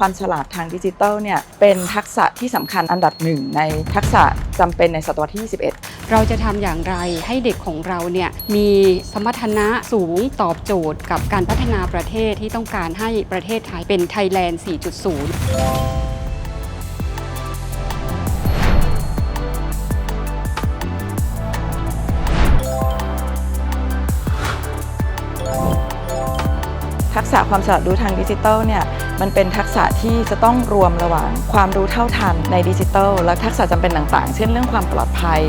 ความฉลาดทางดิจิทัลเนี่ยเป็นทักษะที่สำคัญอันดับหนึ่งในทักษะจำเป็นในศตวรรษที่ 21 เราจะทำอย่างไรให้เด็กของเราเนี่ยมีสมรรถนะสูงตอบโจทย์กับการพัฒนาประเทศที่ต้องการให้ประเทศไทยเป็นไทยแลนด์ 4.0ทักษะความฉลาดรู้ทางดิจิทัลเนี่ย มันเป็นทักษะที่จะต้องรวมระหว่างความรู้เท่าทันในดิจิทัล และทักษะจำเป็นต่างๆ เช่นเรื่องความปลอดภัย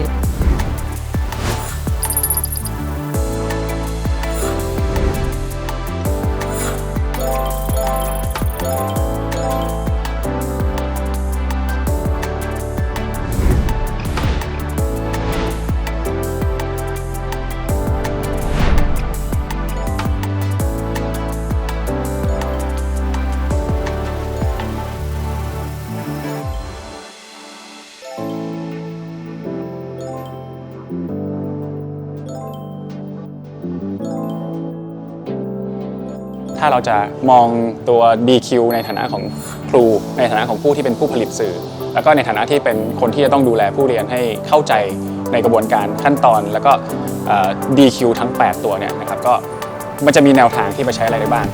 ถ้าเราจะมองตัว DQ ในฐานะของครู ในฐานะของผู้ที่เป็นผู้ผลิตสื่อ แล้วก็ในฐานะที่เป็นคนที่จะต้องดูแลผู้เรียนให้เข้าใจในกระบวนการขั้นตอน แล้วก็ DQ ทั้ง 8 ตัวเนี่ยนะครับก็มันจะมีแนวทางที่ไปใช้อะไรได้บ้าง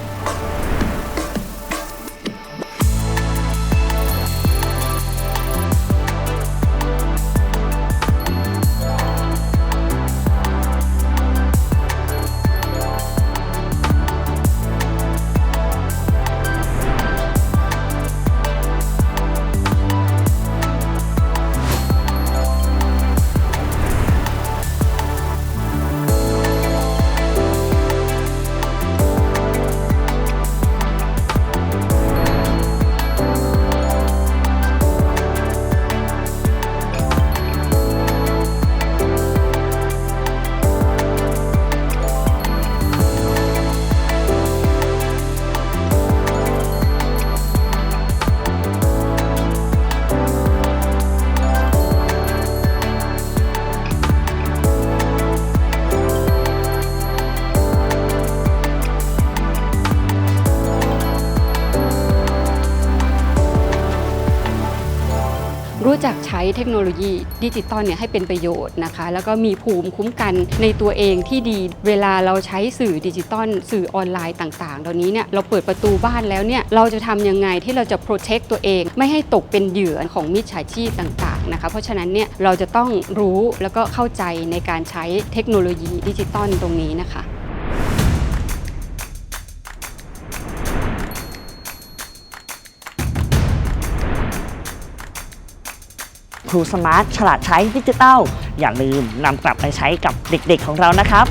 รู้จักใช้เทคโนโลยีดิจิตอลเนี่ยให้เป็นประโยชน์นะคะ แล้วก็มีภูมิคุ้มกันในตัวเองที่ดี เวลาเราใช้สื่อดิจิตอลสื่อออนไลน์ต่างๆเหล่านี้เนี่ยเราเปิดประตูบ้านแล้วเนี่ยเราจะทำยังไงที่เราจะ protect ตัวเอง ไม่ให้ตกเป็นเหยื่อของมิจฉาชีพต่างๆนะคะ เพราะฉะนั้นเนี่ยเราจะต้องรู้แล้วก็เข้าใจในการใช้เทคโนโลยีดิจิตอลตรงนี้นะคะ ครูสมาร์ทฉลาดใช้ดิจิตัลอย่าลืมนำกลับไปใช้กับเด็กๆของเรานะครับ